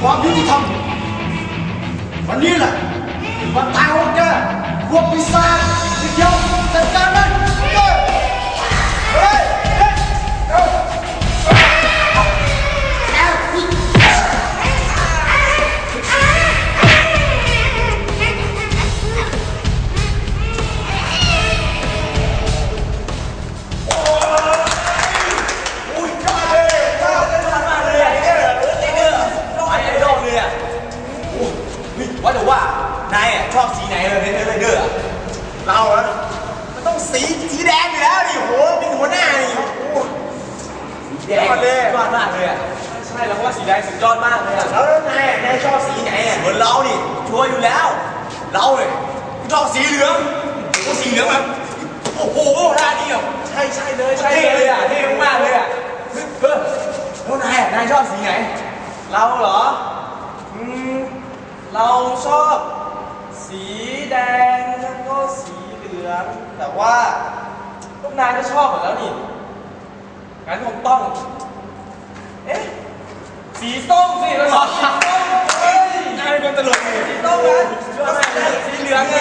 ความยุติธรรมวันนี้แหละวันตายของแกพวกปีศาจที่เดียวจัดการ ช่แล้วเพราะว่าสีแดงสุดยอดมากเลยอะแล้วนายอะนายชอบสีไหนอะเหมือนเรานี่ชัวร์อยู่แล้ว เราเลยชอบสีเหลืองโอ้สีเหลืองแบบโอ้โหท่านี้อะใช่ใช่เลยใช่เท่เลเลยยอะเท่มากๆเลยอะเฮ้ยเฮ้ยแล้วนายอะนายชอบสีไหน เราเหรออืมเราชอบ สีแดงแล้วก็สีเหลือง แต่ว่าพวกนายก็ชอบหมดแล้วนี่งั้นคงต้อง เอ๊ะ สีส้มสิเราสีส้มเฮ้ยนายเป็นตลกเลยสีส้มนะสีเหลืองไง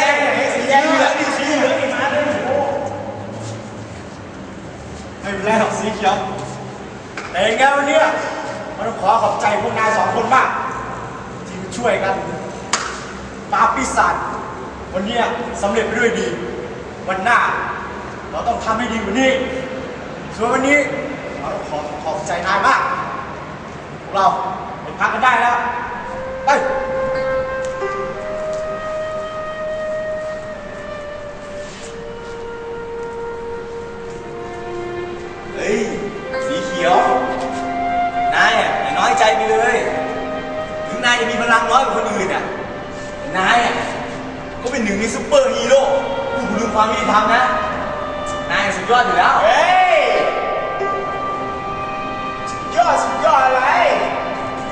สีเหลืองดิสีเหลืองนี่มาเลยโอ้ไม่เป็นไรหรอกสีเขียวแต่ยังไงวันนี้มันต้องขอขอบใจพวกนายสองคนมาก ที่มาช่วยกันปราบปีศาจวันนี้สำเร็จไปด้วยดี วันหน้า เราต้องทำให้ดีกว่านี้ส่วนวันนี้เราขอขอบใจนายมาก พวกเราไปพักกันได้แล้ว ไปเฮ้ยสีเขียวนายอะอย่าน้อยใจไปเลย ถึงนายจะมีพลังน้อยกว่าคนอื่นอะนายอะก็เป็นหนึ่งในซุปเปอร์ฮีโร่ผู้พดุงความยุติธรรมนะ นายสุดยอดอยู่แล้ว เฮ้ย สุดยอดสุดยอดอะไร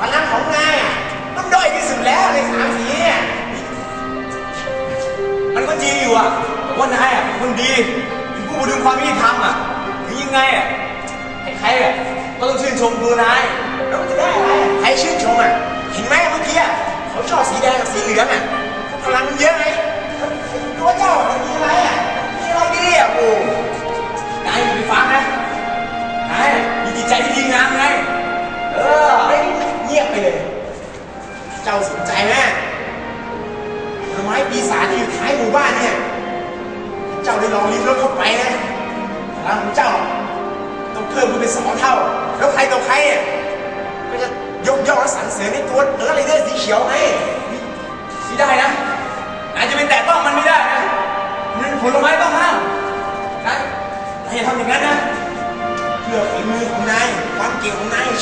พลังของนายอะต้องด้อยที่สุดแล้วในสามสีเนี่ยมันก็จริงอยู่อะแต่ว่านายอะเป็นคนดีเป็นผู้พดุงความยุติธรรมอะถึงยังไงอะใครๆอะก็ต้องชื่นชมตัวนายแล้วมันจะได้อะไรใครชื่นชมอะเห็นไหมเมื่อกี้อะเขาชอบสีแดงกับสีเหลืองอะพลังมันเยอะไงตัวเจ้ามันมีอะไรอะมีอะไรดีอะโอ้นายอย่าไปฟังนะนายมีจิตใจที่ดีงามไง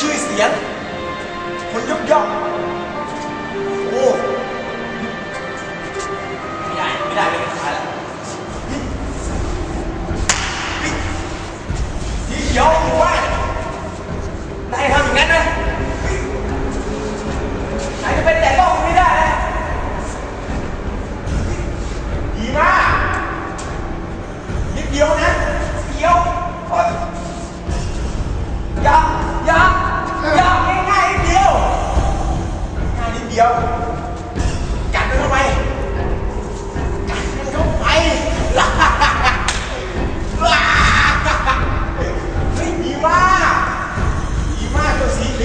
ของนาย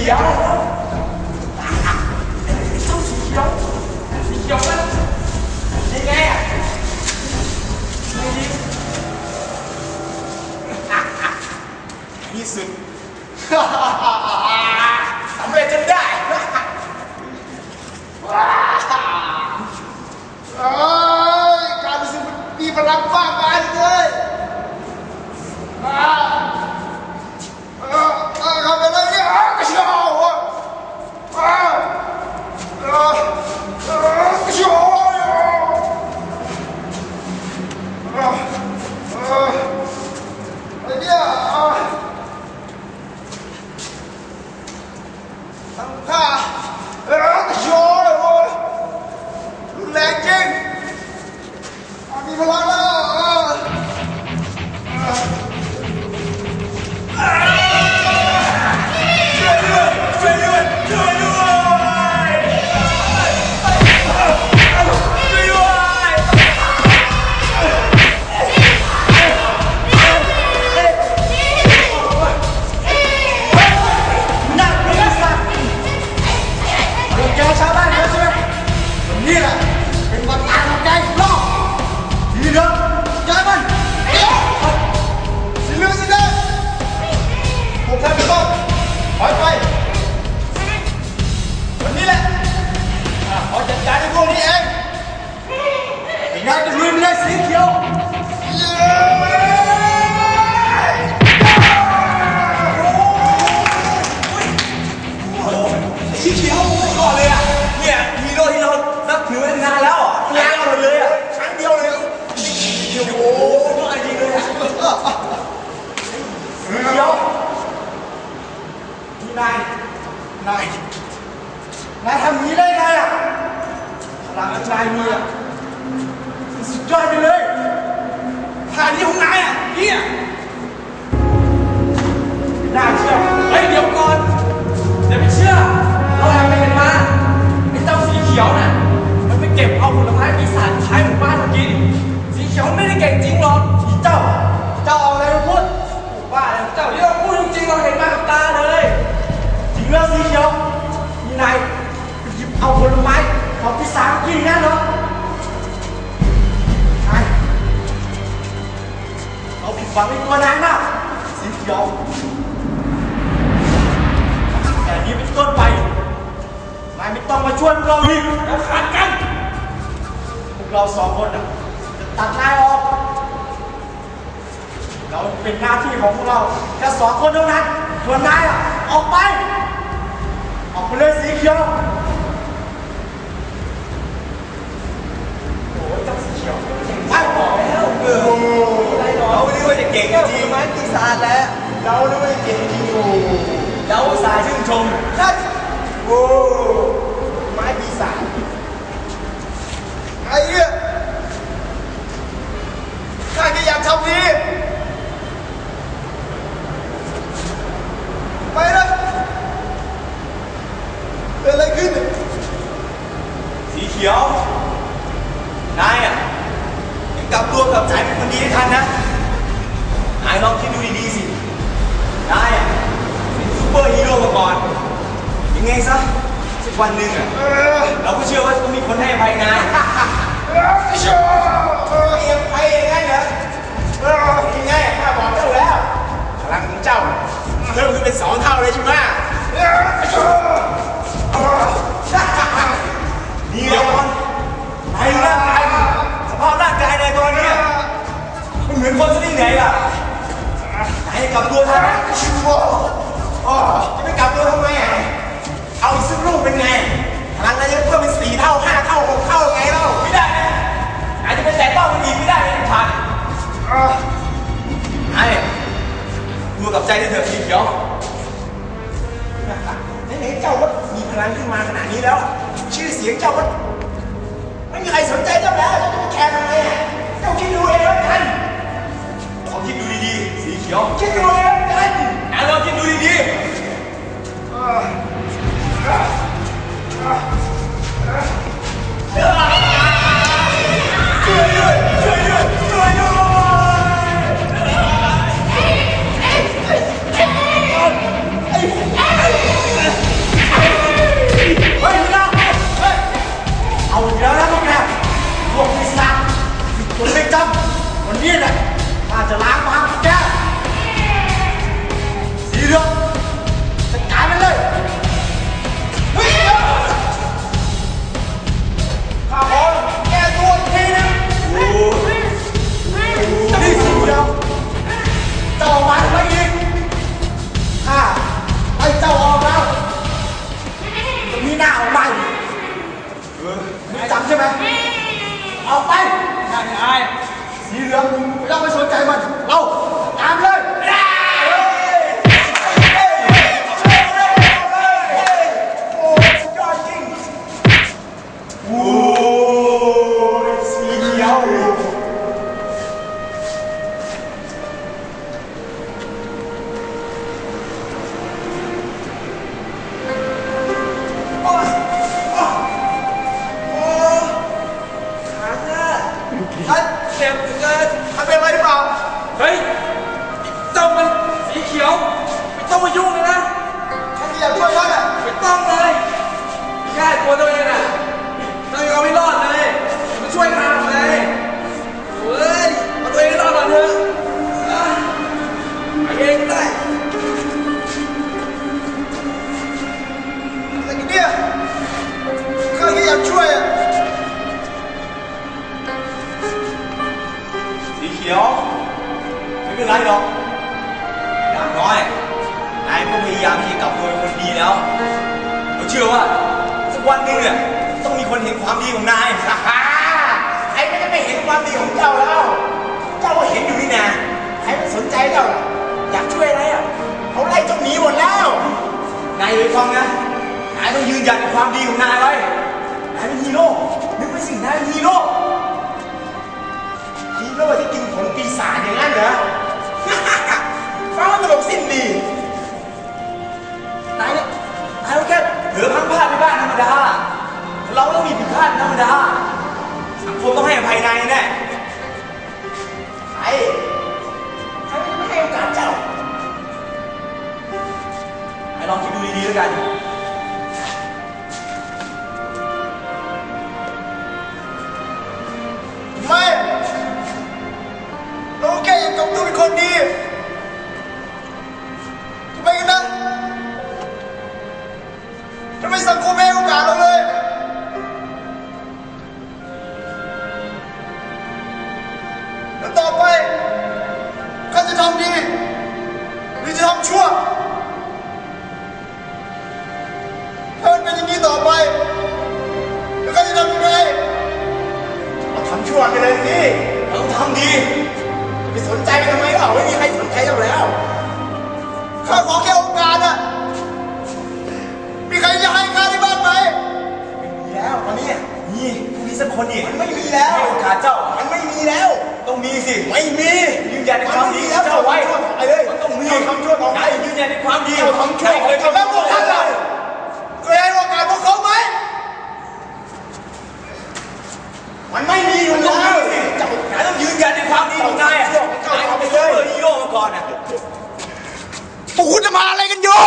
ขียวเจ้าสีเขียวสีเขียวมันยังไงอะไม่ดีที่สุดสำเร็จจนได้เอ้ยการรู้สึกมันมีพลังมากมายเลยอ่าเออเออทำอะไรเนี่ยอะกระเช้าอะอ่าเออเออกระเช้าอะเออเออไอ้เนี่ยอะ ท นาย นายทำอย่างนี้ได้ไงอะพลังที่นายมีอะมันสุดยอดไปเลยพลังนี้ของนายอะเนี่ยน่าเชื่อเฮ้ยเดี๋ยวก่อนอย่าไปเชื่อเราแอบไปเห็นมาไอ้เจ้าสีเขียวน่ะมันไปเก็บเอาผลไม้ปีศาจท้ ช่วยพวกเราอีกแล้วขาดกัน พวกเราสองคนน่ะจะตัดนายออก เราเป็นหน้าที่ของพวกเราแค่สองคนเท่านั้นส่วนนายอะออกไป ออกไปเลยสีเขียวโอ้ยเจ้าสีเขียวไปบอกแล้วเออเราไม่รู้ว่าจะเก่งจริงไม้ปีศาจแล้วเราด้วยเก่งจริงอยู่เราอุตส่าห์ชื่นชมนั่นโอ้ไม้ปีศาจไอ้เนี่ยข้าแค่อยาก ทำดีไปเลยเกิดอะไรขึ้น สีเขียว นายอะยังกลับตัวกลับใจเป็นคนดีให้ทันนะ นายลองคิดดูดีๆสิ นายอะเป็นซูเปอร์ฮีโร่มาก่อน ยังไงซะสักวันหนึ่งอะเราก็เชื่อว่าต้องมีคนให้อภัยนายเชื่อเอียงไปอย่างนั้นเหรอ เออยังไงข้าบอกเจ้าแล้วพลังของเจ้าเพิ่มขึ้นเป็นสองเท่าเลยใช่ไหมนี่แหละมันไอ้ร่างกายสภาพร่างกายในตอนนี้มันเหมือนคนซะที่ไหนล่ะนายกลับตัวทันไหมอ๋อจะไม่กลับตัวทำไมเอาอีกสักลูกเป็นไงพลังนายจะเพิ่มเป็นสี่เท่าห้าเท่าหกเท่าไงเล่า จะล้าง แล้ว ผมเชื่อว่าสักวันหนึ่งเนี่ยต้องมีคนเห็นความดีของนายฮ่าไอ้ใครก็จะไม่เห็นความดีของเจ้าแล้ว เจ้าก็เห็นอยู่นี่นะใครไม่สนใจเจ้าอยากช่วยอะไรอะเขาไล่เจ้าหนีหมดแล้ว นายเลยฟังนะ นายต้องยืนยันความดีของนายไว้ นายเป็นฮีโร่ นึกไว้สินายเป็นฮีโร่ ฮีโร่ที่กินผลปีศ ให้โอกาสเจ้า มันไม่มีแล้ว ต้องมีสิ ไม่มียืนยันในความดีเจ้าไว้ไอ้เลยมันต้องมีคำช่วต่อไปยืนยันในความดีคำช่วยเลยแล้วพวกท่านล่ะเคยให้โอกาสพวกเขาไหมมันไม่มีอยู่แล้วเจ้าต้องยืนยันในความดีของนายอะนายเป็นซูเปอร์ฮีโร่มาก่อนอะพวกคุณจะมาอะไรกันอยู่